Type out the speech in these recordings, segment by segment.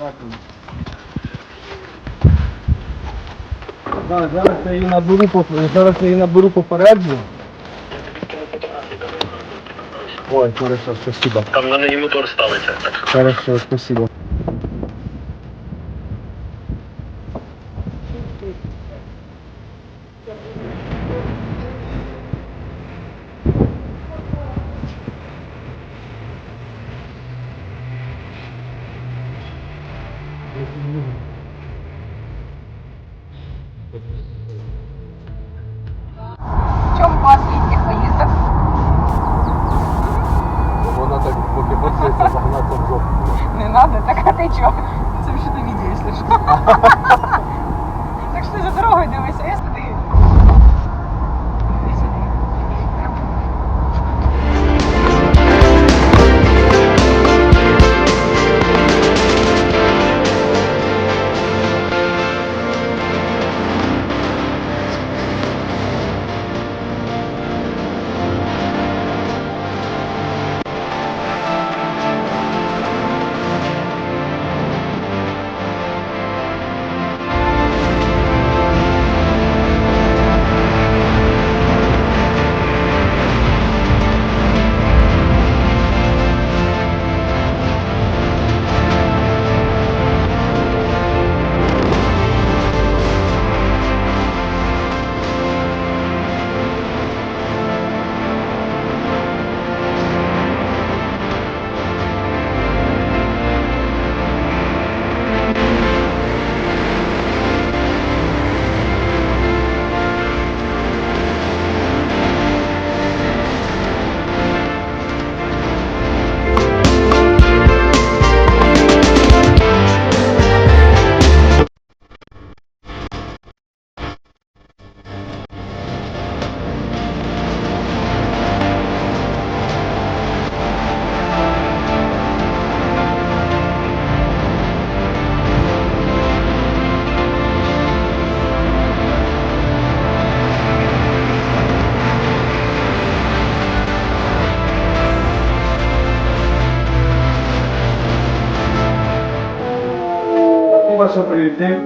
Дякую. Зараз я її наберу, поп- зараз я її наберу попереджу. Ой, хорошо, спасибо. Там на неї мотор ставиться. Так. Хорошо, спасибо. В чому клас літніх поїздок? Вона так поки працюється, загнати в жопу. Не надо, так а ти чого? Це вже на відео, якщо що. Що Ваша прийти.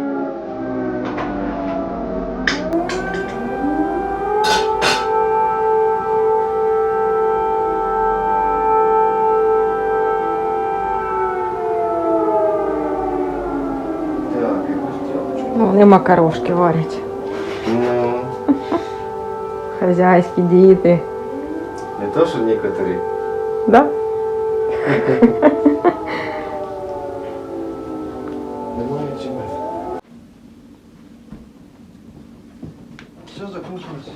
Так, якусь тяпочку. Ну, вони макарошки варять. Ну, Хазяйські діти. не то, що некоторі. Да? Немає. Все закончилось.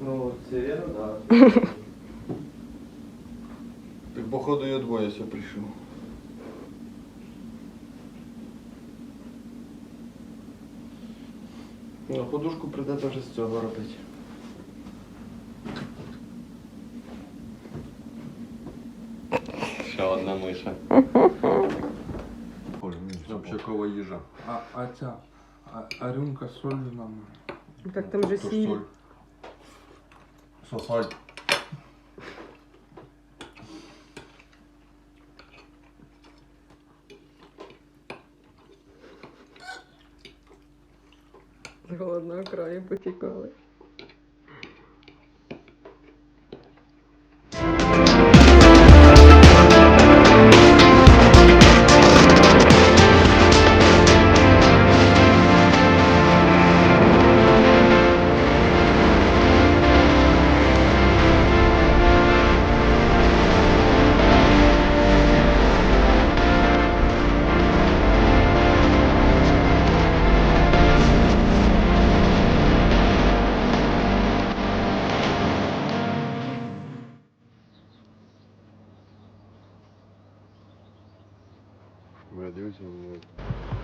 Ну, сирена, да. Так походу я двоє все прийшов. Ну, подушку придеться вже з цього робити. Ще одна миша. Общакова їжа. А, а ця, а, а рюмка з солью нам. Так там же То сіль. соль. Сосаль. З голодного краю потікали. Я дивлюся, ну,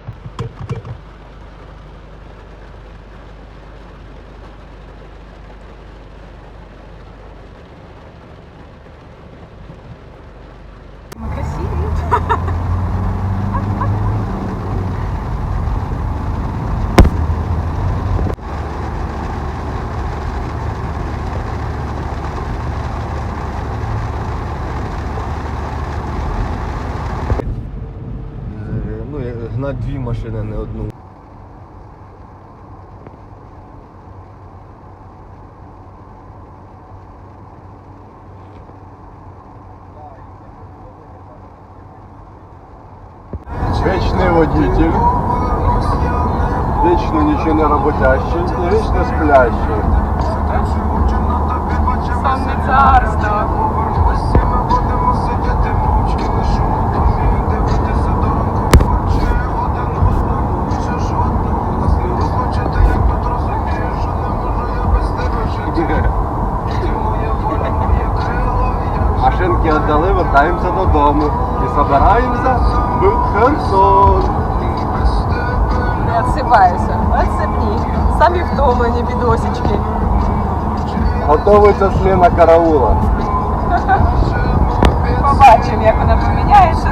дві машини, не одну. Вечный водитель. Вечно ничего не работящий и вечно сплящий. Сам не царство. повертаємося додому і забираємося в Херсон. Не відсипаюся. Відсипні. Самі втомлені бідосічки. Готовиться сліна караула. Побачимо, як вона поміняється.